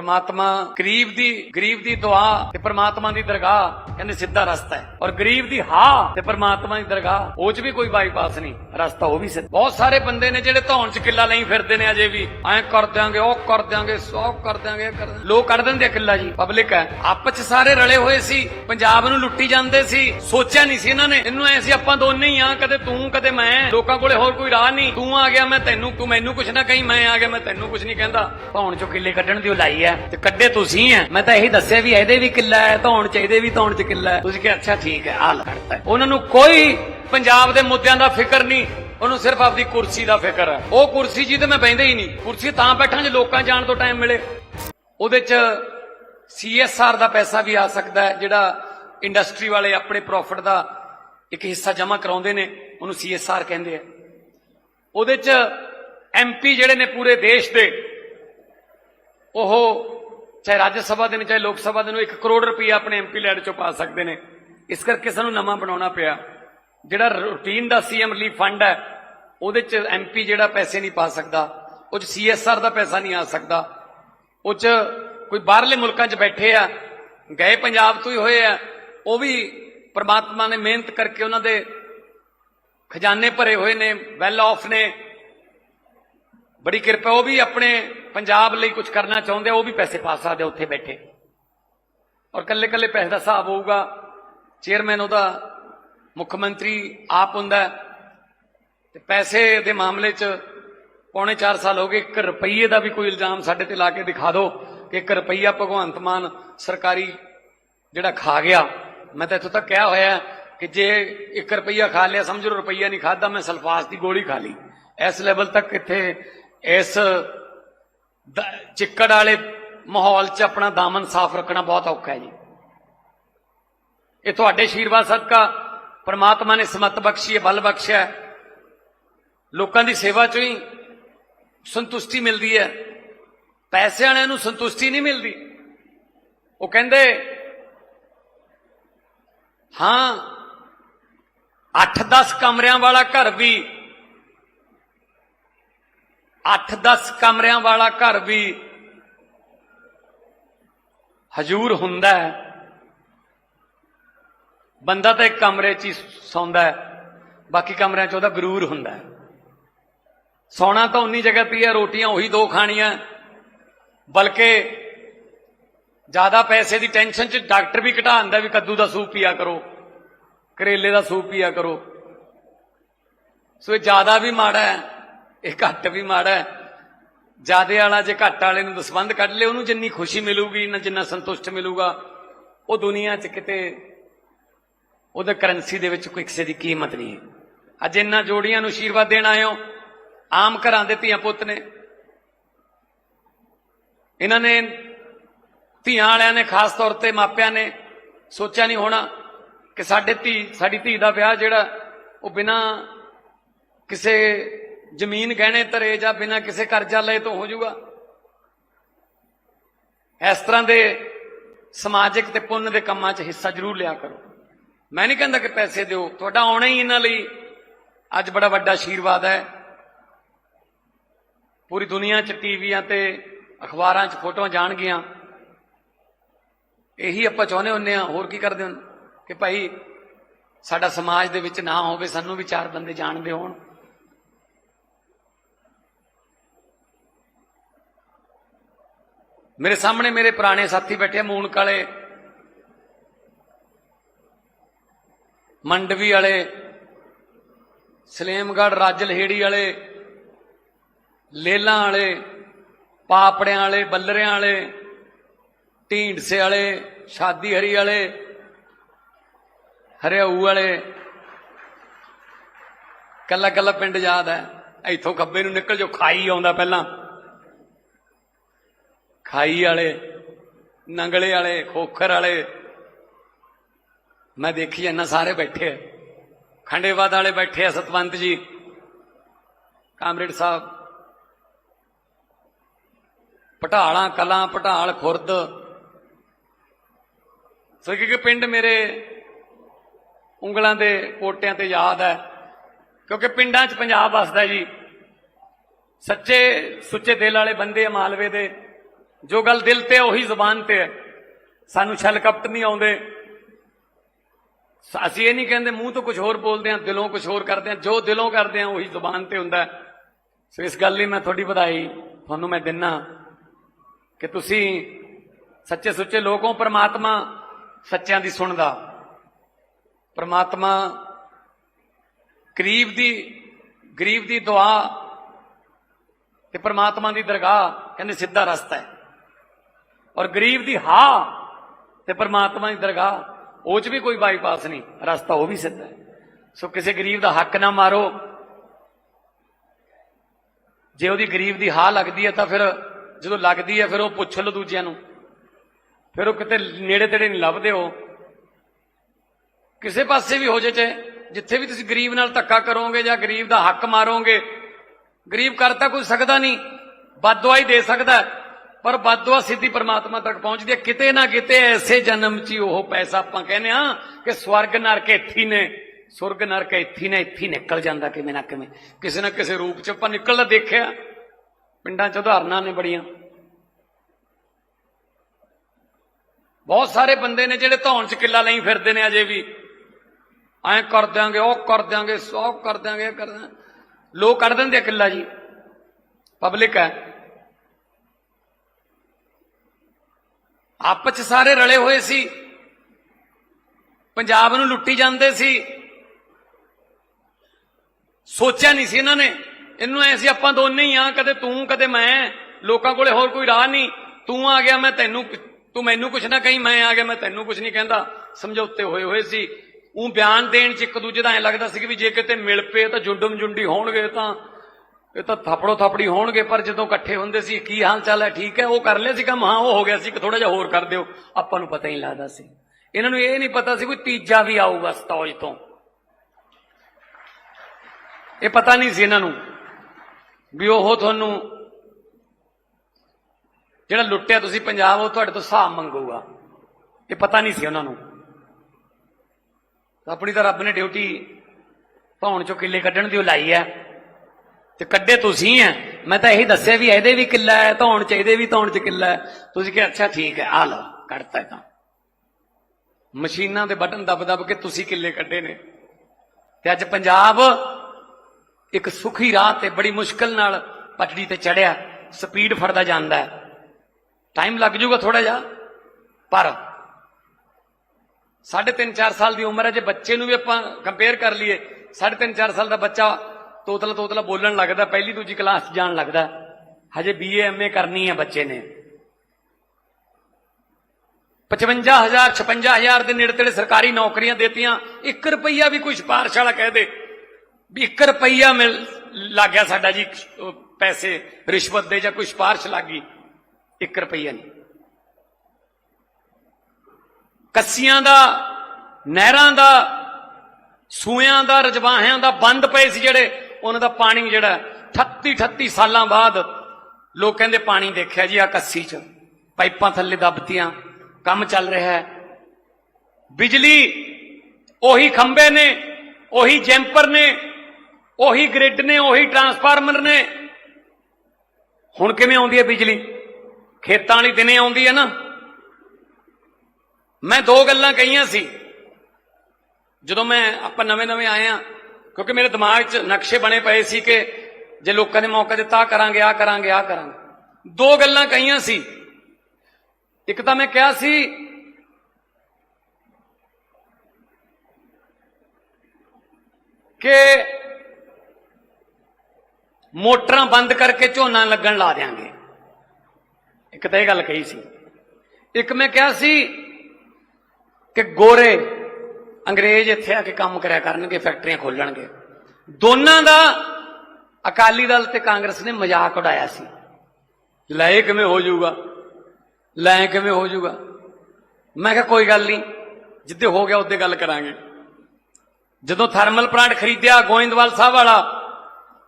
ਪ੍ਰਮਾਤਮਾ ਗਰੀਬ ਦੀ ਗਰੀਬ ਦੀ ਦੁਆ ਤੇ ਪ੍ਰਮਾਤਮਾ ਦੀ ਦਰਗਾਹ ਕਹਿੰਦੇ ਸਿੱਧਾ ਰਸਤਾ ਹੈ। ਔਰ ਗਰੀਬ ਦੀ ਹਾ ਤੇ ਪ੍ਰਮਾਤਮਾ ਦੀ ਦਰਗਾਹ, ਉਹ 'ਚ ਵੀ ਕੋਈ ਬਾਈਪਾਸ ਨਹੀਂ। ਰਸਤਾ ਉਹ ਵੀ ਸਿੱਧਾ। ਬਹੁਤ ਸਾਰੇ ਬੰਦੇ ਨੇ ਜਿਹੜੇ ਧੌਣ 'ਚ ਕਿੱਲਾ ਲਈ ਫਿਰਦੇ ਨੇ ਅਜੇ ਵੀ। ਐਂ ਕਰ ਦਿਆਂਗੇ, ਉਹ ਕਰ ਦਿਆਂਗੇ, ਸੌ ਕਰ ਦਿਆਂਗੇ ਕਰ ਲੋਕ ਕੱਢ ਦਿੰਦੇ ਆ ਕਿੱਲਾ ਜੀ ਪਬਲਿਕ ਹੈ। ਆਪਸ 'ਚ ਸਾਰੇ ਰਲੇ ਹੋਏ ਸੀ, ਪੰਜਾਬ ਨੂੰ ਲੁੱਟੀ ਜਾਂਦੇ ਸੀ, ਸੋਚਿਆ ਨਹੀਂ ਸੀ ਇਹਨਾਂ ਨੇ। ਇਹਨੂੰ ਐ ਸੀ, ਆਪਾਂ ਦੋਨੇ ਹੀ ਆ, ਕਦੇ ਤੂੰ, ਕਦੇ ਮੈਂ। ਲੋਕਾਂ ਕੋਲੇ ਹੋਰ ਕੋਈ ਰਾਹ ਨਹੀਂ। ਤੂੰ ਆ ਗਿਆ, ਮੈਂ ਤੈਨੂੰ, ਤੂੰ ਮੈਨੂੰ ਕੁਛ ਨਾ ਕਹੀਂ, ਮੈਂ ਆ ਗਿਆ, ਮੈਂ ਤੈਨੂੰ ਕੁਛ ਨਹੀਂ ਕਹਿੰਦਾ। ਧੌਣ 'ਚੋਂ ਕਿੱਲੇ ਕੱਢਣ ਦੀ ਉਹ ਲਾਈ ਹੈ ਤੇ ਕੱਢੇ ਤੁਸੀਂ ਹੈ ਮੈਂ ਤਾਂ ਇਹੀ ਦੱਸਿਆ ਵੀ ਇਹਦੇ ਵੀ ਕਿੱਲਾ ਹੈ ਧੌਣ 'ਚ ਇਹਦੇ ਵੀ ਧੌਣ 'ਚ ਕਿੱਲਾ ਹੈ। ਤੁਸੀਂ ਕਿਹਾ, ਅੱਛਾ ਠੀਕ ਹੈ ਆ ਲੜਦਾ ਉਹਨਾਂ ਨੂੰ ਕੋਈ ਪੰਜਾਬ ਦੇ ਮੁੱਦਿਆਂ ਦਾ ਫਿਕਰ ਨਹੀਂ। ਉਹਨੂੰ ਸਿਰਫ ਆਪਦੀ ਕੁਰਸੀ ਦਾ ਫਿਕਰ ਹੈ। ਉਹ ਕੁਰਸੀ ਜੀ ਤੇ ਮੈਂ ਬੈਂਦਾ ਹੀ ਨਹੀਂ। ਕੁਰਸੀ ਤਾਂ ਬੈਠਾਂ ਜੇ ਲੋਕਾਂ ਜਾਣ ਤੋਂ ਟਾਈਮ ਮਿਲੇ। ਉਹਦੇ 'ਚ ਸੀਐਸਆਰ ਦਾ ਪੈਸਾ ਵੀ ਆ ਸਕਦਾ ਹੈ, ਜਿਹੜਾ ਇੰਡਸਟਰੀ ਵਾਲੇ ਆਪਣੇ ਪ੍ਰੋਫਿਟ ਦਾ ਇੱਕ ਹਿੱਸਾ ਜਮ੍ਹਾਂ ਕਰਾਉਂਦੇ ਨੇ, ਉਹਨੂੰ ਸੀਐਸਆਰ ਕਹਿੰਦੇ ਆ। ਉਹਦੇ 'ਚ ਐਮਪੀ ਜਿਹੜੇ ਨੇ ਪੂਰੇ ਦੇਸ਼ ਦੇ ਉਹ ਚਾਹੇ ਰਾਜ ਸਭਾ ਦੇ ਨੇ, ਚਾਹੇ ਲੋਕ ਸਭਾ ਦੇ ਨੂੰ 1 ਕਰੋੜ ਰੁਪਏ ਆਪਣੇ ਐਮਪੀ ਲੈਡ ਚੋਂ ਪਾ ਸਕਦੇ ਨੇ। ਇਸ ਕਰਕੇ ਸਾਨੂੰ ਨਵਾਂ ਬਣਾਉਣਾ ਪਿਆ। ਜਿਹੜਾ ਰੂਟੀਨ ਦਾ ਸੀਐਮ ਰਿਲੀਫ ਫੰਡ ਹੈ, ਉਹਦੇ 'ਚ ਐਮਪੀ ਜਿਹੜਾ ਪੈਸੇ ਨਹੀਂ ਪਾ ਸਕਦਾ, ਉਹ 'ਚ ਸੀਐਸਆਰ ਦਾ ਪੈਸਾ ਨਹੀਂ ਆ ਸਕਦਾ। ਉਹ 'ਚ ਕੋਈ ਬਾਹਰਲੇ ਮੁਲਕਾਂ 'ਚ ਬੈਠੇ ਆ, ਗਏ ਪੰਜਾਬ ਤੋਂ ਹੀ ਹੋਏ ਆ, ਉਹ ਵੀ ਪ੍ਰਮਾਤਮਾ ਨੇ ਮਿਹਨਤ ਕਰਕੇ ਉਹਨਾਂ ਦੇ ਖਜ਼ਾਨੇ ਭਰੇ ਹੋਏ ਨੇ ਵੈਲ ਆਫ ਨੇ। ਬੜੀ ਕਿਰਪਾ, ਉਹ ਵੀ ਆਪਣੇ ਪੰਜਾਬ ਲਈ ਕੁਝ ਕਰਨਾ ਚਾਹੁੰਦੇ ਉਹ ਵੀ ਪੈਸੇ ਪਾ ਸਕਦੇ ਉੱਥੇ ਬੈਠੇ। ਔਰ ਕੱਲੇ ਕੱਲੇ ਪੈਸੇ ਦਾ ਹਿਸਾਬ ਹੋਊਗਾ, ਚੇਅਰਮੈਨ ਉਹਦਾ, ਮੁੱਖ ਮੰਤਰੀ ਆਪ ਹੁੰਦਾ ਹੈ। ਤੇ ਪੈਸੇ ਦੇ ਮਾਮਲੇ 'ਚ ਪੌਣੇ 4 ਸਾਲ ਹੋ ਗਏ 1 ਰੁਪਈਏ ਦਾ ਵੀ ਕੋਈ ਇਲਜ਼ਾਮ ਸਾਡੇ ਤੇ ਲਾ ਕੇ ਦਿਖਾ ਦਿਓ ਕਿ 1 ਰੁਪਈਆ ਭਗਵੰਤ ਮਾਨ ਸਰਕਾਰੀ ਜਿਹੜਾ ਖਾ ਗਿਆ। ਮੈਂ ਤਾਂ ਇੱਥੋਂ ਤੱਕ ਕਿਹਾ ਹੋਇਆ ਕਿ ਜੇ 1 ਰੁਪਈਆ ਖਾ ਲਿਆ, ਸਮਝ ਲਓ ਰੁਪਈਆ ਨਹੀਂ ਖਾਦਾ ਮੈਂ ਸਲਫਾਸ ਦੀ ਗੋਲੀ ਖਾ ਲਈ। ਇਸ ਲੈਵਲ ਤੱਕ ਇੱਥੇ ਇਸ ਚਿੱਕੜ ਵਾਲੇ ਮਾਹੌਲ 'ਚ ਆਪਣਾ ਦਾਮਨ ਸਾਫ਼ ਰੱਖਣਾ ਬਹੁਤ ਔਖਾ ਹੈ ਜੀ। ਇਹ ਤੁਹਾਡੇ ਆਸ਼ੀਰਵਾਦ ਸਦਕਾ ਪਰਮਾਤਮਾ ਨੇ ਸਮਤ ਬਖਸ਼ੀ ਹੈ, ਬਲ ਬਖਸ਼ਿਆ ਲੋਕਾਂ ਦੀ ਸੇਵਾ ਚੋਂ ਹੀ ਸੰਤੁਸ਼ਟੀ ਮਿਲਦੀ ਹੈ। ਪੈਸੇ ਵਾਲਿਆਂ ਨੂੰ ਸੰਤੁਸ਼ਟੀ ਨਹੀਂ ਮਿਲਦੀ। ਉਹ ਕਹਿੰਦੇ, ਹਾਂ 8-10 ਕਮਰਿਆਂ ਵਾਲਾ ਘਰ ਵੀ 8-10 ਕਮਰਿਆਂ ਵਾਲਾ ਘਰ ਵੀ ਹਜੂਰ ਹੁੰਦਾ ਹੈ। ਬੰਦਾ ਤਾਂ ਇੱਕ ਕਮਰੇ 'ਚ ਹੀ ਸੌਂਦਾ ਹੈ, ਬਾਕੀ ਕਮਰਿਆਂ 'ਚ ਉਹਦਾ ਗਰੂਰ ਹੁੰਦਾ ਹੈ। ਸੌਣਾ ਤਾਂ ਉਨੀ ਜਗ੍ਹਾ ਤੇ ਹੈ, ਰੋਟੀਆਂ ਉਹੀ ਦੋ ਖਾਣੀਆਂ ਬਲਕਿ ਜ਼ਿਆਦਾ ਪੈਸੇ ਦੀ ਟੈਨਸ਼ਨ 'ਚ ਡਾਕਟਰ ਵੀ ਘਟਾ ਦਿੰਦਾ ਵੀ ਕੱਦੂ ਦਾ ਸੂਪ ਪੀਆ ਕਰੋ, ਕਰੇਲੇ ਦਾ ਸੂਪ ਪੀਆ ਕਰੋ। ਸੋ ਇਹ ਜ਼ਿਆਦਾ ਵੀ ਮਾੜਾ ਹੈ। ਇਹ ਘੱਟ ਵੀ ਮਾੜਾ ਹੈ। ਜਿਆਦੇ ਵਾਲਾ ਜੇ ਘੱਟ ਵਾਲੇ ਨੂੰ ਦਸਵੰਦ ਕੱਢ ਲੇ, ਉਹਨੂੰ ਜਿੰਨੀ ਖੁਸ਼ੀ ਮਿਲੂਗੀ, ਨਾ ਜਿੰਨਾ ਸੰਤੁਸ਼ਟ ਮਿਲੂਗਾ, ਉਹ ਦੁਨੀਆ 'ਚ ਕਿਤੇ ਉਹਦੇ ਕਰੰਸੀ ਦੇ ਵਿੱਚ ਕੋਈ ਕਿਸੇ ਦੀ ਕੀਮਤ ਨਹੀਂ ਹੈ। ਅੱਜ ਇਹਨਾਂ ਜੋੜੀਆਂ ਨੂੰ ਆਸ਼ੀਰਵਾਦ ਦੇਣ ਆਏ ਹੋ, ਆਮ ਘਰਾਂ ਦੇ ਧੀਆਂ ਪੁੱਤ ਨੇ। ਇਹਨਾਂ ਨੇ ਧੀਆਂ ਵਾਲਿਆਂ ਨੇ ਖਾਸ ਤੌਰ ਤੇ ਮਾਪਿਆਂ ਨੇ ਸੋਚਿਆ ਨਹੀਂ ਹੋਣਾ ਕਿ ਸਾਡੇ ਧੀ, ਸਾਡੀ ਧੀ ਦਾ ਵਿਆਹ ਜਿਹੜਾ, ਉਹ ਬਿਨਾ ਕਿਸੇ ਜ਼ਮੀਨ ਗਹਿਣੇ ਧਰੇ ਜਾਂ ਬਿਨਾਂ ਕਿਸੇ ਕਰਜ਼ਾ ਲਏ ਤੋਂ ਹੋ ਜਾਊਗਾ। ਇਸ ਤਰ੍ਹਾਂ ਦੇ ਸਮਾਜਿਕ ਤੇ ਪੁੰਨ ਦੇ ਕੰਮਾਂ 'ਚ ਹਿੱਸਾ ਜ਼ਰੂਰ ਲਿਆ ਕਰੋ। ਮੈਂ ਨਹੀਂ ਕਹਿੰਦਾ ਕਿ ਪੈਸੇ ਦਿਓ, ਤੁਹਾਡਾ ਆਉਣਾ ਹੀ ਇਹਨਾਂ ਲਈ ਅੱਜ ਬੜਾ ਵੱਡਾ ਆਸ਼ੀਰਵਾਦ ਹੈ। ਪੂਰੀ ਦੁਨੀਆ 'ਚ ਟੀਵੀਆਂ ਤੇ ਅਖਬਾਰਾਂ 'ਚ ਫੋਟੋਆਂ ਜਾਣਗੀਆਂ। ਇਹੀ ਆਪਾਂ ਚਾਹੁੰਦੇ ਹੁੰਨੇ ਆ ਹੋਰ ਕੀ ਕਰਦੇ ਹਾਂ ਕਿ ਭਾਈ ਸਾਡਾ ਸਮਾਜ ਦੇ ਵਿੱਚ ਨਾ ਹੋਵੇ, ਸਾਨੂੰ ਵੀ ਚਾਰ ਬੰਦੇ ਜਾਣਦੇ ਹੋਣ। ਮੇਰੇ ਸਾਹਮਣੇ ਮੇਰੇ ਪੁਰਾਣੇ ਸਾਥੀ ਬੈਠੇ ਆ, ਮੂਨਕ ਵਾਲੇ। ਮੰਡਵੀ ਵਾਲੇ ਸਲੇਮਗੜ ਰਾਜਲਹੇੜੀ ਵਾਲੇ ਲੇਲਾਂ ਵਾਲੇ ਪਾਪੜਿਆਂ ਵਾਲੇ ਬੱਲਰਿਆਂ ਵਾਲੇ ਢੀਂਡਸੇ ਵਾਲੇ ਸ਼ਾਦੀ ਹਰੀ ਵਾਲੇ ਹਰਿਆਊ ਵਾਲੇ। ਕੱਲਾ ਕੱਲਾ ਪਿੰਡ ਯਾਦ ਹੈ। ਇੱਥੋਂ ਖੱਬੇ ਨੂੰ ਨਿਕਲ ਜੋ ਖਾਈ ਆਉਂਦਾ ਪਹਿਲਾਂ। ਖਾਈ ਵਾਲੇ, ਨੰਗਲੇ ਵਾਲੇ, ਖੋਖਰ ਵਾਲੇ। ਮੈਂ ਦੇਖੀ ਇਹਨਾਂ ਸਾਰੇ ਬੈਠੇ ਆ। ਖੰਡੇਵਾਦ ਵਾਲੇ ਬੈਠੇ ਆ, ਸਤਵੰਤ ਜੀ। ਕਾਮਰੇਡ ਸਾਹਿਬ। ਪਟਾਲਾਂ, ਕਲਾਂ, ਪਟਾਲ, ਖੁਰਦ। ਸੋ ਕਿ ਪਿੰਡ ਮੇਰੇ ਉਂਗਲਾਂ ਦੇ ਕੋਟਿਆਂ ਤੇ ਯਾਦ ਹੈ, ਕਿਉਂਕਿ ਪਿੰਡਾਂ 'ਚ ਪੰਜਾਬ ਵਸਦਾ ਜੀ। ਸੱਚੇ ਸੁੱਚੇ ਦਿਲ ਵਾਲੇ ਬੰਦੇ ਆ, ਮਾਲਵੇ ਦੇ। ਜੋ ਗੱਲ ਦਿਲ ਤੇ ਹੈ, ਉਹੀ ਜ਼ੁਬਾਨ ਤੇ ਹੈ ਸਾਨੂੰ ਛਲ ਕਪਟ ਨਹੀਂ ਆਉਂਦੇ। ਅਸੀਂ ਇਹ ਨਹੀਂ ਕਹਿੰਦੇ ਮੂੰਹ ਤੋਂ ਕੁਝ ਹੋਰ ਬੋਲਦੇ ਹਾਂ ਦਿਲੋਂ ਕੁਝ ਹੋਰ ਕਰਦੇ ਹਾਂ। ਜੋ ਦਿਲੋਂ ਕਰਦੇ ਹਾਂ ਉਹੀ ਜ਼ੁਬਾਨ ਤੇ ਹੁੰਦਾ। ਸੋ ਇਸ ਗੱਲ ਲਈ ਮੈਂ ਤੁਹਾਡੀ ਵਧਾਈ। ਤੁਹਾਨੂੰ ਮੈਂ ਦਿੰਨਾ ਕਿ ਤੁਸੀਂ ਸੱਚੇ ਸੁੱਚੇ ਲੋਕੋਂ ਪਰਮਾਤਮਾ ਸੱਚਿਆਂ ਦੀ ਸੁਣਦਾ। ਪਰਮਾਤਮਾ ਗਰੀਬ ਦੀ ਗਰੀਬ ਦੀ ਦੁਆ ਤੇ ਪਰਮਾਤਮਾ ਦੀ ਦਰਗਾਹ ਕਹਿੰਦੇ ਸਿੱਧਾ ਰਸਤਾ ਹੈ। ਔਰ ਗਰੀਬ ਦੀ ਹਾਂ ਤੇ ਪਰਮਾਤਮਾ ਦੀ ਦਰਗਾਹ, ਉਹ ਚ ਵੀ ਕੋਈ ਬਾਈਪਾਸ ਨਹੀਂ, ਰਸਤਾ ਉਹ ਵੀ ਸਿੱਧਾ ਹੈ। ਸੋ ਕਿਸੇ ਗਰੀਬ ਦਾ ਹੱਕ ਨਾ ਮਾਰੋ। ਜੇ ਉਹਦੀ ਗਰੀਬ ਦੀ ਹਾਂ ਲੱਗਦੀ ਹੈ ਤਾਂ ਫਿਰ ਜਦੋਂ ਲੱਗਦੀ ਹੈ ਫਿਰ ਉਹ ਪੁੱਛ ਲਓ ਦੂਜਿਆਂ ਨੂੰ। ਫਿਰ ਉਹ ਕਿਤੇ ਨੇੜੇ ਤੇੜੇ ਨਹੀਂ ਲੱਭਦੇ ਹੋ ਕਿਸੇ ਪਾਸੇ ਵੀ ਹੋ ਜੇ ਚਾਹੇ, ਜਿੱਥੇ ਵੀ ਤੁਸੀਂ ਗਰੀਬ ਨਾਲ ਧੱਕਾ ਕਰੋਗੇ ਜਾਂ ਗਰੀਬ ਦਾ ਹੱਕ ਮਾਰੋਗੇ, ਗਰੀਬ ਕਰਤਾ ਕੋਈ ਸਕਦਾ ਨਹੀਂ ਬਦਦੁਆ ਹੀ ਦੇ ਸਕਦਾ ਪਰ ਬਦਦੁਆ ਸਿੱਧੀ ਪਰਮਾਤਮਾ ਤੱਕ ਪਹੁੰਚਦੀ ਹੈ ਕਿਤੇ ਨਾ ਕਿਤੇ ਐਸੇ ਜਨਮ 'ਚ ਹੀ ਉਹ ਪੈਸਾ ਆਪਾਂ ਕਹਿੰਦੇ ਆ ਕਿ ਸਵਰਗ ਨਰਕ ਇੱਥੇ ਹੀ ਨੇ ਸੁਰਗ ਨਰਕ ਇੱਥੇ ਹੀ ਨੇ ਇੱਥੇ ਹੀ ਨਿਕਲ ਜਾਂਦਾ ਕਿਵੇਂ ਨਾ ਕਿਵੇਂ ਕਿਸੇ ਨਾ ਕਿਸੇ ਰੂਪ 'ਚ ਆਪਾਂ ਨਿਕਲਦਾ ਦੇਖਿਆ ਪਿੰਡਾਂ 'ਚ ਉਦਾਹਰਨਾਂ ਨੇ ਬੜੀਆਂ ਬਹੁਤ ਸਾਰੇ ਬੰਦੇ ਨੇ ਜਿਹੜੇ ਧੌਣ 'ਚ ਕਿੱਲਾ ਲਈ ਫਿਰਦੇ ਨੇ ਅਜੇ ਵੀ ਐਂ ਕਰ ਦਿਆਂਗੇ ਉਹ ਕਰ ਦਿਆਂਗੇ ਸੌ ਕਰ ਦਿਆਂਗੇ ਇਹ ਕਰ ਦਿਆਂਗੇ ਲੋਕ ਕਰ ਦਿੰਦੇ ਆ ਕਿੱਲਾ ਜੀ ਪਬਲਿਕ ਹੈ ਆਪਸ 'ਚ ਸਾਰੇ ਰਲੇ ਹੋਏ ਸੀ। ਪੰਜਾਬ ਨੂੰ ਲੁੱਟੀ ਜਾਂਦੇ ਸੀ। ਸੋਚਿਆ ਨਹੀਂ ਸੀ ਇਹਨਾਂ ਨੇ, ਇਹਨੂੰ ਐ ਆਪਾਂ ਦੋਨੇ ਹੀ ਆ, ਕਦੇ ਤੂੰ, ਕਦੇ ਮੈਂ, ਲੋਕਾਂ ਕੋਲੇ ਹੋਰ ਕੋਈ ਰਾਹ ਨਹੀਂ। ਤੂੰ ਆ ਗਿਆ, ਮੈਂ ਤੈਨੂੰ ਤੂੰ ਮੈਨੂੰ ਕੁਛ ਨਾ ਕਹੀਂ, ਮੈਂ ਆ ਗਿਆ, ਮੈਂ ਤੈਨੂੰ ਕੁਛ ਨਹੀਂ ਕਹਿੰਦਾ। ਸਮਝੌਤੇ ਹੋਏ ਹੋਏ ਸੀ। ਉਹ ਬਿਆਨ ਦੇਣ ਚ ਇੱਕ ਦੂਜੇ ਦਾ ਐ ਲੱਗਦਾ ਸੀ ਕਿ ਵੀ ਜੇ ਕਿਤੇ ਮਿਲ ਪਏ ਤਾਂ ਜੁੰਡਮ ਜੁੰਡੀ ਹੋਣਗੇ ਤਾਂ ਇਹ ਤਾਂ ਥਾਪੜੋ ਥਾਪੜੀ ਹੋਣਗੇ, ਪਰ ਜਦੋਂ ਇਕੱਠੇ ਹੁੰਦੇ ਸੀ, ਕੀ ਹਾਲ ਚਾਲ ਹੈ? ਠੀਕ ਹੈ, ਉਹ ਕਰ ਲਿਆ ਸੀ ਕੰਮ? ਹਾਂ, ਉਹ ਹੋ ਗਿਆ ਸੀ ਕਿ ਥੋੜਾ ਜਿਹਾ ਹੋਰ ਕਰ ਦਿਓ। ਆਪਾਂ ਨੂੰ ਪਤਾ ਹੀ ਨਹੀਂ ਲੱਗਦਾ ਸੀ। ਇਹਨਾਂ ਨੂੰ ਇਹ ਨਹੀਂ ਪਤਾ ਸੀ ਕੋਈ ਤੀਜਾ ਵੀ ਆਊਗਾ ਸਤੌਜ ਤੋਂ। ਇਹ ਪਤਾ ਨਹੀਂ ਸੀ ਇਹਨਾਂ ਨੂੰ ਵੀ ਉਹ ਤੁਹਾਨੂੰ ਜਿਹੜਾ ਲੁੱਟਿਆ ਤੁਸੀਂ ਪੰਜਾਬ, ਉਹ ਤੁਹਾਡੇ ਤੋਂ ਹਿਸਾਬ ਮੰਗੂਗਾ। ਇਹ ਪਤਾ ਨਹੀਂ ਸੀ ਉਹਨਾਂ ਨੂੰ। ਆਪਣੀ ਤਾਂ ਰੱਬ ਨੇ ਡਿਊਟੀ ਧੌਣ ਚੋਂ ਕਿੱਲੇ ਕੱਢਣ ਦੀ ਉਹ ਲਾਈ ਹੈ। ਤੇ ਕੱਢੇ ਤੁਸੀਂ ਹੈ ਮੈਂ ਤਾਂ ਇਹੀ ਦੱਸਿਆ ਵੀ ਇਹਦੇ ਵੀ ਕਿੱਲਾ ਹੈ ਧੌਣ ਚ, ਇਹਦੇ ਵੀ ਧੌਣ ਚ ਕਿੱਲਾ ਹੈ ਤੁਸੀਂ ਕਿਹਾ, ਅੱਛਾ ਠੀਕ ਹੈ ਆ ਲਓ, ਕੱਢਤਾ ਤਾਂ। ਮਸ਼ੀਨਾਂ ਦੇ ਬਟਨ ਦਬ ਦਬ ਕੇ ਤੁਸੀਂ ਕਿੱਲੇ ਕੱਢੇ ਨੇ। ਤੇ ਅੱਜ ਪੰਜਾਬ ਇੱਕ ਸੁਖੀ ਰਾਹ ਤੇ ਬੜੀ ਮੁਸ਼ਕਲ ਨਾਲ ਪਟੜੀ ਤੇ ਚੜਿਆ, ਸਪੀਡ ਫੜਦਾ ਜਾਂਦਾ ਹੈ ਟਾਈਮ ਲੱਗ ਜਾਊਗਾ ਥੋੜਾ ਜਿਹਾ, ਪਰ ਸਾਢੇ ਤਿੰਨ 4 ਸਾਲ ਦੀ ਉਮਰ ਹੈ ਜੇ ਬੱਚੇ ਨੂੰ ਵੀ ਆਪਾਂ ਕੰਪੇਅਰ ਕਰ ਲਈਏ, ਸਾਢੇ ਤਿੰਨ 4 ਸਾਲ ਦਾ ਬੱਚਾ ਤੋਤਲਾ ਤੋਤਲਾ ਬੋਲਣ ਲੱਗਦਾ, ਪਹਿਲੀ ਦੂਜੀ ਕਲਾਸ ਜਾਣ ਲੱਗਦਾ। ਹਜੇ ਬੀਏ ਐਮਏ ਕਰਨੀ ਹੈ ਬੱਚੇ ਨੇ। 55000 56000 ਦੇ ਨੇੜੇ ਤੇੜੇ ਸਰਕਾਰੀ ਨੌਕਰੀਆਂ ਦੇਤੀਆਂ। 1 ਰੁਪਈਆ ਵੀ ਕੋਈ ਸਿਫਾਰਿਸ਼ ਵਾਲਾ ਕਹਿ ਦੇ। ਵੀ 1 ਰੁਪਈਆ ਮਿਲ, ਲੱਗ ਗਿਆ ਸਾਡਾ ਜੀ ਪੈਸੇ, ਰਿਸ਼ਵਤ ਦੇ ਜਾਂ ਕੋਈ ਸਿਫਾਰਿਸ਼ ਲੱਗੀ। 1 ਰੁਪਈਆ ਨਹੀਂ। ਕੱਸੀਆਂ ਦਾ, ਨਹਿਰਾਂ ਦਾ, ਸੂਇਆਂ ਦਾ, ਰਜਵਾਹਿਆਂ ਦਾ ਬੰਦ ਪਏ ਸੀ ਜਿਹੜੇ। ਉਹਨਾਂ ਦਾ ਪਾਣੀ ਜਿਹੜਾ 38 38 ਸਾਲਾਂ ਬਾਅਦ ਲੋਕ ਕਹਿੰਦੇ ਪਾਣੀ ਦੇਖਿਆ ਜੀ ਆ ਕੱਸੀ 'ਚ। ਪਾਈਪਾਂ ਥੱਲੇ ਦੱਬਤੀਆਂ, ਕੰਮ ਚੱਲ ਰਿਹਾ ਹੈ। ਬਿਜਲੀ ਉਹੀ ਖੰਭੇ ਨੇ, ਉਹੀ ਜੈਂਪਰ ਨੇ, ਉਹੀ ਗ੍ਰਿਡ ਨੇ, ਉਹੀ ਟਰਾਂਸਫਾਰਮਰ ਨੇ। ਹੁਣ ਕਿਵੇਂ ਆਉਂਦੀ ਹੈ ਬਿਜਲੀ? ਖੇਤਾਂ ਵਾਲੀ ਦਿਨੇ ਆਉਂਦੀ ਹੈ ਨਾ। ਮੈਂ ਦੋ ਗੱਲਾਂ ਕਹੀਆਂ ਸੀ। ਜਦੋਂ ਮੈਂ ਆਪਾਂ ਨਵੇਂ ਨਵੇਂ ਆਏ ਆ ਕਿਉਂਕਿ ਮੇਰੇ ਦਿਮਾਗ 'ਚ ਨਕਸ਼ੇ ਬਣੇ ਪਏ ਸੀ ਕਿ ਜੇ ਲੋਕਾਂ ਨੇ ਮੌਕਾ ਦਿੱਤਾ, ਆਹ ਕਰਾਂਗੇ ਆ ਕਰਾਂਗੇ ਆ ਕਰਾਂਗੇ। ਦੋ ਗੱਲਾਂ ਕਹੀਆਂ ਸੀ। ਇੱਕ ਤਾਂ ਮੈਂ ਕਿਹਾ ਸੀ, ਕਿ ਮੋਟਰਾਂ ਬੰਦ ਕਰਕੇ ਝੋਨਾ ਲੱਗਣ ਲਾ ਦੇਾਂਗੇ ਇੱਕ ਤਾਂ ਇਹ ਗੱਲ ਕਹੀ ਸੀ। ਇੱਕ ਮੈਂ ਕਿਹਾ ਸੀ ਕਿ ਗੋਰੇ ਅੰਗਰੇਜ਼ ਇੱਥੇ ਆ ਕੇ ਕੰਮ ਕਰਿਆ ਕਰਨਗੇ, ਫੈਕਟਰੀਆਂ ਖੋਲਣਗੇ। ਦੋਨਾਂ ਦਾ ਅਕਾਲੀ ਦਲ ਤੇ ਕਾਂਗਰਸ ਨੇ ਮਜ਼ਾਕ ਉਡਾਇਆ ਸੀ। ਲੈ ਕਿਵੇਂ ਹੋ ਜਾਊਗਾ? ਲੈ ਕਿਵੇਂ ਹੋ ਜਾਊਗਾ? ਮੈਂ ਕਿਹਾ, ਕੋਈ ਗੱਲ ਨਹੀਂ, ਜਿੱਦੇ ਹੋ ਗਿਆ ਉੱਦੇ ਗੱਲ ਕਰਾਂਗੇ। ਜਦੋਂ ਥਰਮਲ ਪਲਾਂਟ ਖਰੀਦਿਆ, ਗੋਇੰਦਵਾਲ ਸਾਹਿਬ ਵਾਲਾ,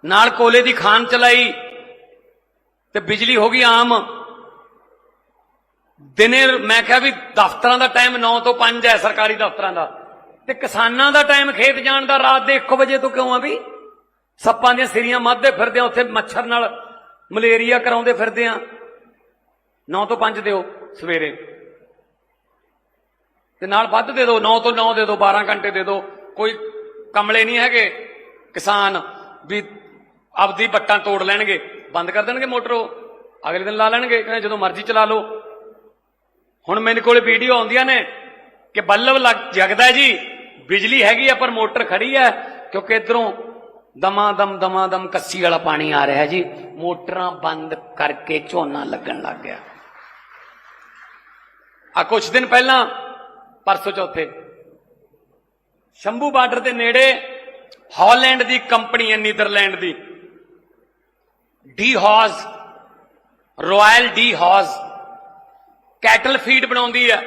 ਨਾਲ ਕੋਲੇ ਦੀ ਖਾਨ ਚਲਾਈ, ਤੇ ਬਿਜਲੀ ਹੋ ਗਈ ਆਮ। ਦਿਨੇ ਮੈਂ ਕਿਹਾ ਵੀ ਦਫ਼ਤਰਾਂ ਦਾ ਟਾਈਮ 9 ਤੋਂ 5 ਹੈ, ਸਰਕਾਰੀ ਦਫ਼ਤਰਾਂ ਦਾ। ਤੇ ਕਿਸਾਨਾਂ ਦਾ ਟਾਈਮ ਖੇਤ ਜਾਣ ਦਾ ਰਾਤ ਦੇ 1 ਵਜੇ ਤੋਂ ਕਿਉਂ ਆ ਵੀ? ਸੱਪਾਂ ਦੀਆਂ ਸਿਰੀਆਂ ਮੱਧਦੇ ਫਿਰਦੇ ਆ, ਉੱਥੇ ਮੱਛਰ ਨਾਲ ਮਲੇਰੀਆ ਕਰਾਉਂਦੇ ਫਿਰਦੇ ਆ। 9 ਤੋਂ 5 ਦਿਓ ਸਵੇਰੇ। ਤੇ ਨਾਲ ਵੱਧ ਦੇ ਦਿਓ 9 ਤੋਂ 9 ਦੇ ਦਿਓ 12 ਘੰਟੇ ਦੇ ਦਿਓ ਕੋਈ ਕਮਲੇ ਨਹੀਂ ਹੈਗੇ ਕਿਸਾਨ ਵੀ ਆਪਦੀ ਬੱਟਾਂ ਤੋੜ ਲੈਣਗੇ। ਬੰਦ ਕਰ ਦੇਣਗੇ ਮੋਟਰ ਉਹ। ਅਗਲੇ ਦਿਨ ਲਾ ਲੈਣਗੇ, ਕਹਿੰਦੇ ਜਦੋਂ ਮਰਜ਼ੀ ਚਲਾ ਲਓ। ਹੁਣ ਮੇਰੇ ਕੋਲੇ ਵੀਡੀਓ ਆਉਂਦੀਆਂ ਨੇ ਕਿ ਬੱਲਬ ਲੱਗ, ਜਗਦਾ ਜੀ। ਬਿਜਲੀ ਹੈਗੀ ਆ, ਪਰ ਮੋਟਰ ਖੜੀ ਹੈ ਕਿਉਂਕਿ ਇਧਰੋਂ ਦਮਾ ਦਮ ਦਮਾ ਦਮ ਕੱਸੀ ਵਾਲਾ ਪਾਣੀ ਆ ਰਿਹਾ ਜੀ। ਮੋਟਰਾਂ ਬੰਦ ਕਰਕੇ ਝੋਨਾ ਲੱਗਣ ਲੱਗ ਗਿਆ। ਆ ਕੁਝ ਦਿਨ ਪਹਿਲਾਂ, ਪਰਸੋਂ ਚੌਥੇ, ਸ਼ੰਭੂ ਬਾਰਡਰ ਦੇ ਨੇੜੇ ਹਾਲੈਂਡ ਦੀ ਕੰਪਨੀ ਹੈ, ਨੀਦਰਲੈਂਡ ਦੀ। De Heus, royal De Heus, cattle feed ਬਣਾਉਂਦੀ ਹੈ,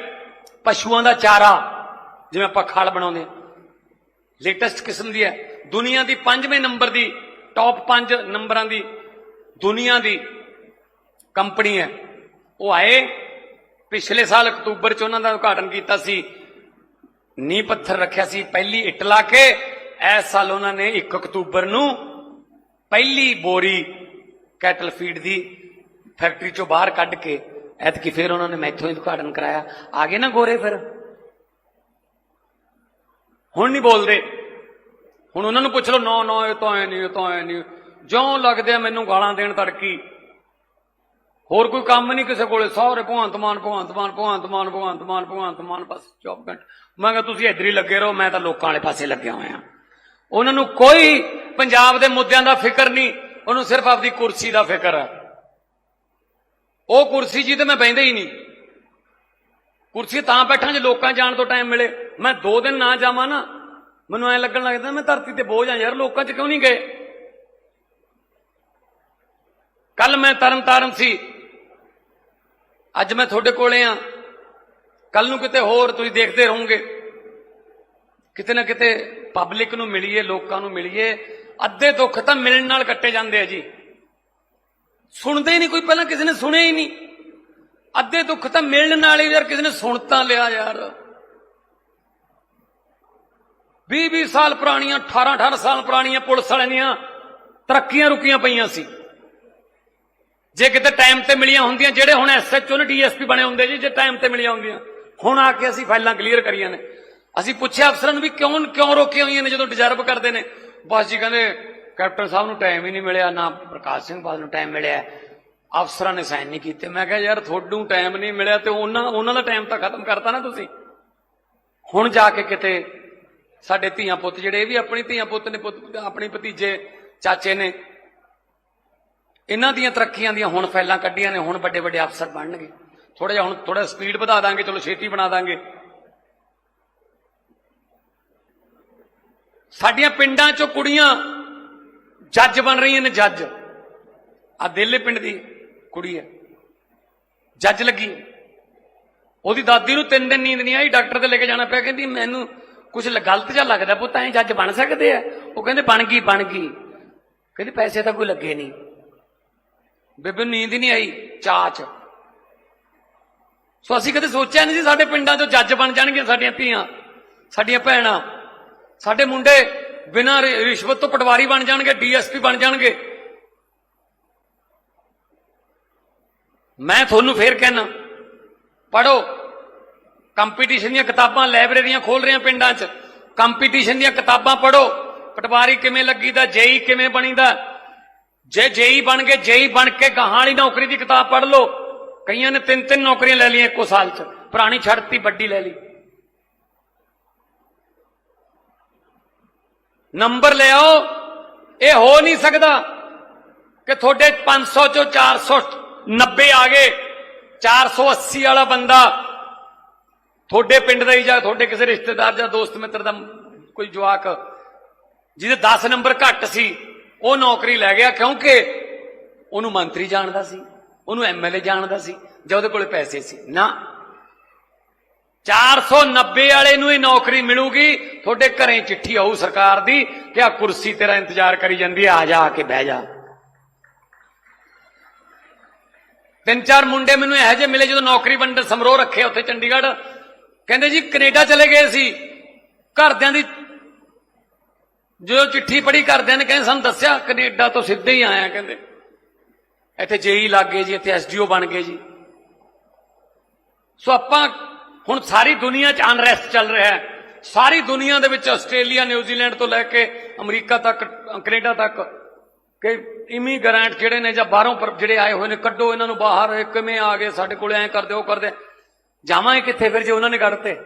ਪਸ਼ੂਆਂ ਦਾ ਚਾਰਾ। ਜਿਵੇਂ ਆਪਾਂ ਖਲ ਬਣਾਉਂਦੇ ਹਾਂ। ਲੇਟੈਸਟ ਕਿਸਮ ਦੀ ਹੈ। ਦੁਨੀਆ ਦੀ ਪੰਜਵੇਂ ਨੰਬਰ ਦੀ ਟੌਪ 5 ਨੰਬਰਾਂ ਦੀ ਦੁਨੀਆ ਦੀ ਕੰਪਨੀ ਹੈ। ਉਹ ਆਏ, ਪਿਛਲੇ ਸਾਲ ਅਕਤੂਬਰ ਚ ਉਹਨਾਂ ਦਾ ਉਦਘਾਟਨ ਕੀਤਾ ਸੀ। ਨੀ ਪੱਥਰ ਰੱਖਿਆ ਸੀ, ਪਹਿਲੀ ਇੱਟ ਲਾ ਕੇ। ਇਸ ਸਾਲ ਉਹਨਾਂ ਨੇ 1 ਅਕਤੂਬਰ ਨੂੰ ਪਹਿਲੀ ਬੋਰੀ ਕੈਟਲ ਫੀਡ ਦੀ ਫੈਕਟਰੀ ਚੋਂ ਬਾਹਰ ਕੱਢ ਕੇ, ਐਤਕੀ ਫਿਰ ਉਹਨਾਂ ਨੇ ਮੈਥੋਂ ਹੀ ਉਦਘਾਟਨ ਕਰਾਇਆ। ਆ ਗਏ ਨਾ ਗੋਰੇ ਫਿਰ? ਹੁਣ ਨਹੀਂ ਬੋਲਦੇ। ਹੁਣ ਉਹਨਾਂ ਨੂੰ ਪੁੱਛ ਲਓ, ਨੋ ਨੋ, ਇਹ ਤਾਂ ਐ ਨਹੀਂ, ਇਹ ਤਾਂ ਐ ਨਹੀਂ। ਜਿਉਂ ਲੱਗਦੇ ਆ ਮੈਨੂੰ ਗਾਲਾਂ ਦੇਣ ਤੜਕੀ। ਹੋਰ ਕੋਈ ਕੰਮ ਨਹੀਂ ਕਿਸੇ ਕੋਲੇ। ਸਾਰੇ ਭਗਵੰਤ ਮਾਨ ਭਗਵੰਤ ਮਾਨ ਭਗਵੰਤ ਮਾਨ ਭਗਵੰਤ ਮਾਨ ਭਗਵੰਤ ਮਾਨ, ਬਸ 24 ਘੰਟੇ। ਮੈਂ ਕਿਹਾ, ਤੁਸੀਂ ਇੱਧਰ ਹੀ ਲੱਗੇ ਰਹੋ, ਮੈਂ ਤਾਂ ਲੋਕਾਂ ਵਾਲੇ ਪਾਸੇ ਲੱਗਿਆ ਹੋਇਆ। ਉਹਨਾਂ ਨੂੰ ਕੋਈ ਪੰਜਾਬ ਦੇ ਮੁੱਦਿਆਂ ਦਾ ਫਿਕਰ ਨਹੀਂ। ਉਹਨੂੰ ਸਿਰਫ ਆਪਦੀ ਕੁਰਸੀ ਦਾ ਫਿਕਰ ਹੈ ਉਹ ਕੁਰਸੀ ਜੀ ਤੇ ਮੈਂ ਬੈਂਦਾ ਹੀ ਨਹੀਂ। ਕੁਰਸੀ ਤਾਂ ਬੈਠਾਂ ਜੇ ਲੋਕਾਂ ਜਾਣ ਤੋਂ ਟਾਈਮ ਮਿਲੇ। ਮੈਂ ਦੋ ਦਿਨ ਨਾ ਜਾਵਾਂ ਨਾ, ਮੈਨੂੰ ਐ ਲੱਗਣ ਲੱਗਦਾ ਮੈਂ ਧਰਤੀ ਤੇ ਬੋਝ ਆ ਯਾਰ, ਲੋਕਾਂ 'ਚ ਕਿਉਂ ਨਹੀਂ ਗਏ? ਕੱਲ ਮੈਂ ਤਰਨਤਾਰਨ ਸੀ, ਅੱਜ ਮੈਂ ਤੁਹਾਡੇ ਕੋਲੇ ਆ। ਕੱਲ ਨੂੰ ਕਿਤੇ ਹੋਰ ਤੁਸੀਂ ਦੇਖਦੇ ਰਹੋਗੇ। ਕਿਤੇ ਨਾ ਕਿਤੇ ਪਬਲਿਕ ਨੂੰ ਮਿਲੀਏ, ਲੋਕਾਂ ਨੂੰ ਮਿਲੀਏ, ਅੱਧੇ ਦੁੱਖ ਤਾਂ ਮਿਲਣ ਨਾਲ ਕੱਟੇ ਜਾਂਦੇ ਆ ਜੀ। ਸੁਣਦੇ ਹੀ ਨਹੀਂ, ਕੋਈ ਪਹਿਲਾਂ ਕਿਸੇ ਨੇ ਸੁਣਿਆ ਹੀ ਨਹੀਂ। ਅੱਧੇ ਦੁੱਖ ਤਾਂ ਮਿਲਣ ਨਾਲ ਹੀ ਯਾਰ ਕਿਸੇ ਨੇ ਸੁਣ ਤਾਂ ਲਿਆ ਯਾਰ। 20 20 ਸਾਲ ਪੁਰਾਣੀਆਂ 18 18 ਸਾਲ ਪੁਰਾਣੀਆਂ ਪੁਲਿਸ ਵਾਲਿਆਂ ਦੀਆਂ ਤਰੱਕੀਆਂ ਰੁਕੀਆਂ ਪਈਆਂ ਸੀ। ਜੇ ਕਿਤੇ ਟਾਈਮ ਤੇ ਮਿਲੀਆਂ ਹੁੰਦੀਆਂ, ਜਿਹੜੇ ਹੁਣ ਐਸਐਚਓ ਨੇ ਡੀਐਸਪੀ ਬਣੇ ਹੁੰਦੇ ਜੀ, ਜੇ ਟਾਈਮ ਤੇ ਮਿਲੀਆਂ ਹੁੰਦੀਆਂ। ਹੁਣ ਆ ਕੇ ਅਸੀਂ ਫਾਈਲਾਂ ਕਲੀਅਰ ਕਰੀਆਂ ਨੇ। ਅਸੀਂ ਪੁੱਛਿਆ ਅਫਸਰਾਂ ਨੂੰ ਵੀ ਕਿਉਂ ਕਿਉਂ ਰੋਕੀਆਂ ਹੋਈਆਂ ਨੇ ਜਦੋਂ ਡਿਜ਼ਰਵ ਕਰਦੇ ਨੇ। ਬਸ ਜੀ ਕਹਿੰਦੇ, ਕੈਪਟਨ ਸਾਹਿਬ ਨੂੰ ਟਾਈਮ ਹੀ ਨਹੀਂ ਮਿਲਿਆ, ਨਾ ਪ੍ਰਕਾਸ਼ ਸਿੰਘ ਬਾਦਲ ਨੂੰ ਟਾਈਮ ਮਿਲਿਆ। ਅਫਸਰਾਂ ਨੇ ਸਾਈਨ ਨਹੀਂ ਕੀਤੇ। ਮੈਂ ਕਿਹਾ, ਯਾਰ ਤੁਹਾਨੂੰ ਟਾਈਮ ਨਹੀਂ ਮਿਲਿਆ ਤੇ ਉਹਨਾਂ ਉਹਨਾਂ ਦਾ ਟਾਈਮ ਤਾਂ ਖਤਮ ਕਰਤਾ ਨਾ ਤੁਸੀਂ। ਹੁਣ ਜਾ ਕੇ ਕਿਤੇ ਸਾਡੇ ਧੀਆਂ ਪੁੱਤ ਜਿਹੜੇ, ਇਹ ਵੀ ਆਪਣੀ ਧੀਆਂ ਪੁੱਤ ਨੇ, ਪੁੱਤ ਆਪਣੇ ਭਤੀਜੇ, ਚਾਚੇ ਨੇ। ਇਹਨਾਂ ਦੀਆਂ ਤਰੱਕੀਆਂ ਦੀਆਂ ਹੁਣ ਫੈਲਾਂ ਕੱਢੀਆਂ ਨੇ, ਹੁਣ ਵੱਡੇ ਵੱਡੇ ਅਫਸਰ ਬਣਨਗੇ। ਥੋੜਾ ਜਿਹਾ ਹੁਣ ਥੋੜਾ ਸਪੀਡ ਵਧਾ ਦਾਂਗੇ, ਚਲੋ ਛੇਤੀ ਬਣਾ ਦਾਂਗੇ। ਸਾਡੀਆਂ ਪਿੰਡਾਂ ਚੋਂ ਕੁੜੀਆਂ ਜੱਜ ਬਣ ਰਹੀਆਂ ਨੇ, ਜੱਜ। ਆ ਦੇਲੇ ਪਿੰਡ ਦੀ ਕੁੜੀ ਹੈ। ਜੱਜ ਲੱਗੀ। ਉਹਦੀ ਦਾਦੀ ਨੂੰ ਤਿੰਨ ਦਿਨ ਨੀਂਦ ਨਹੀਂ ਆਈ, ਡਾਕਟਰ ਤੇ ਲੈ ਕੇ ਜਾਣਾ ਪਿਆ, ਕਹਿੰਦੀ ਮੈਨੂੰ ਕੁਝ ਗਲਤ ਜਿਹਾ ਲੱਗਦਾ ਪੁੱਤ, ਐਂ ਜੱਜ ਬਣ ਸਕਦੇ ਆ। ਉਹ ਕਹਿੰਦੇ, ਬਣ ਗਈ ਬਣ ਗਈ। ਕਹਿੰਦੇ, ਪੈਸੇ ਤਾਂ ਕੋਈ ਲੱਗੇ ਨਹੀਂ। ਬੇਬੇ ਨੂੰ ਨੀਂਦ ਹੀ ਨਹੀਂ ਆਈ ਚਾਚ ਸੋ ਅਸੀਂ ਕਦੇ ਸੋਚਿਆ ਨਹੀਂ ਸੀ ਸਾਡੇ ਪਿੰਡਾਂ 'ਚੋਂ ਜੱਜ ਬਣ ਜਾਣਗੇ ਸਾਡੀਆਂ ਧੀਆਂ, ਸਾਡੀਆਂ ਭੈਣਾਂ। ਸਾਡੇ ਮੁੰਡੇ ਬਿਨਾਂ ਰਿ- ਰਿਸ਼ਵਤ ਤੋਂ ਪਟਵਾਰੀ ਬਣ ਜਾਣਗੇ, ਡੀਐਸਪੀ ਬਣ ਜਾਣਗੇ। ਮੈਂ ਤੁਹਾਨੂੰ ਫੇਰ ਕਹਿਣਾ ਪੜੋ ਕੰਪੀਟੀਸ਼ਨ ਦੀਆਂ ਕਿਤਾਬਾਂ ਲਾਇਬ੍ਰੇਰੀਆਂ ਖੋਲ ਰਹੀਆਂ ਪਿੰਡਾਂ 'ਚ। ਕੰਪੀਟੀਸ਼ਨ ਦੀਆਂ ਕਿਤਾਬਾਂ ਪੜੋ ਪਟਵਾਰੀ ਕਿਵੇਂ ਲੱਗੀਦਾ, ਜੇਈ ਕਿਵੇਂ ਬਣੀਦਾ? ਜੇ ਜੇਈ ਬਣ ਗਏ, ਜੇਈ ਬਣ ਕੇ ਗਾਹਾਂ ਨੌਕਰੀ ਦੀ ਕਿਤਾਬ ਪੜ੍ਹ ਲਓ। ਕਈਆਂ ਨੇ ਤਿੰਨ ਤਿੰਨ ਨੌਕਰੀਆਂ ਲੈ ਲਈਆਂ ਇੱਕੋ ਸਾਲ 'ਚ। ਪੁਰਾਣੀ ਛੱਡਤੀ ਵੱਡੀ ਲੈ ਲਈ। ਨੰਬਰ ਲਿਆਓ ਇਹ ਹੋ ਨਹੀਂ ਸਕਦਾ ਕਿ ਤੁਹਾਡੇ 500 ਚੋਂ 490 ਆ ਗਏ। 480 ਵਾਲਾ ਬੰਦਾ ਤੁਹਾਡੇ ਪਿੰਡ ਦਾ ਹੀ ਜਾਂ ਤੁਹਾਡੇ ਕਿਸੇ ਰਿਸ਼ਤੇਦਾਰ ਜਾਂ ਦੋਸਤ ਮਿੱਤਰ ਦਾ ਕੋਈ ਜਵਾਕ ਜਿਹਦੇ 10 ਨੰਬਰ ਘੱਟ ਸੀ, ਉਹ ਨੌਕਰੀ ਲੈ ਗਿਆ ਕਿਉਂਕਿ ਉਹਨੂੰ ਮੰਤਰੀ ਜਾਣਦਾ ਸੀ, ਉਹਨੂੰ ਐਮਐਲਏ ਜਾਣਦਾ ਸੀ ਜਾਂ ਉਹਦੇ ਕੋਲੇ ਪੈਸੇ ਸੀ। ਨਾ। 490 ਵਾਲੇ ਨੂੰ ਹੀ ਨੌਕਰੀ ਮਿਲੂਗੀ, ਤੁਹਾਡੇ ਘਰੇ ਚਿੱਠੀ ਆਊ ਸਰਕਾਰ ਦੀ ਕਿ ਆ ਕੁਰਸੀ ਤੇਰਾ ਇੰਤਜ਼ਾਰ ਕਰੀ ਜਾਂਦੀ ਹੈ ਆ ਜਾ, ਆ ਕੇ ਬਹਿ ਜਾ। ਤਿੰਨ ਚਾਰ ਮੁੰਡੇ ਮੈਨੂੰ ਇਹੋ ਜਿਹੇ ਮਿਲੇ ਜਦੋਂ ਨੌਕਰੀ ਵੰਡਣ ਸਮਰੋਹ ਰੱਖੇ ਉੱਥੇ ਚੰਡੀਗੜ੍ਹ। ਕਹਿੰਦੇ ਜੀ ਕੈਨੇਡਾ ਚਲੇ ਗਏ ਸੀ। ਘਰਦਿਆਂ ਦੀ ਜਦੋਂ ਚਿੱਠੀ ਪੜੀ ਘਰਦਿਆਂ ਨੇ ਕਹਿੰਦੇ, ਸਾਨੂੰ ਦੱਸਿਆ, ਕੈਨੇਡਾ ਤੋਂ ਸਿੱਧੇ ਹੀ ਆਇਆ ਕਹਿੰਦੇ। ਇੱਥੇ ਜੇਈ ਲੱਗ ਗਏ ਜੀ, ਇੱਥੇ ਐਸਡੀਓ ਬਣ ਗਏ ਜੀ। ਸੋ ਆਪਾਂ ਹੁਣ ਸਾਰੀ ਦੁਨੀਆ 'ਚ ਅਨਰੈਸਟ ਚੱਲ ਰਿਹਾ ਹੈ। ਸਾਰੀ ਦੁਨੀਆ ਦੇ ਵਿੱਚ ਆਸਟ੍ਰੇਲੀਆ, ਨਿਊਜ਼ੀਲੈਂਡ ਤੋਂ ਲੈ ਕੇ ਅਮਰੀਕਾ ਤੱਕ, ਕੈਨੇਡਾ ਤੱਕ ਕਿ ਇਮੀਗ੍ਰੈਂਟ ਜਿਹੜੇ ਨੇ ਜਾਂ ਬਾਹਰੋਂ ਪਰ- ਜਿਹੜੇ ਆਏ ਹੋਏ ਨੇ, ਕੱਢੋ ਇਹਨਾਂ ਨੂੰ ਬਾਹਰ ਕਿਵੇਂ ਆ ਗਏ, ਸਾਡੇ ਕੋਲੇ ਐਂ ਕਰਦੇ, ਉਹ ਕਰਦੇ। ਜਾਵਾਂ ਕਿੱਥੇ ਫਿਰ ਜੇ ਉਹਨਾਂ ਨੇ ਕੱਢਤੇ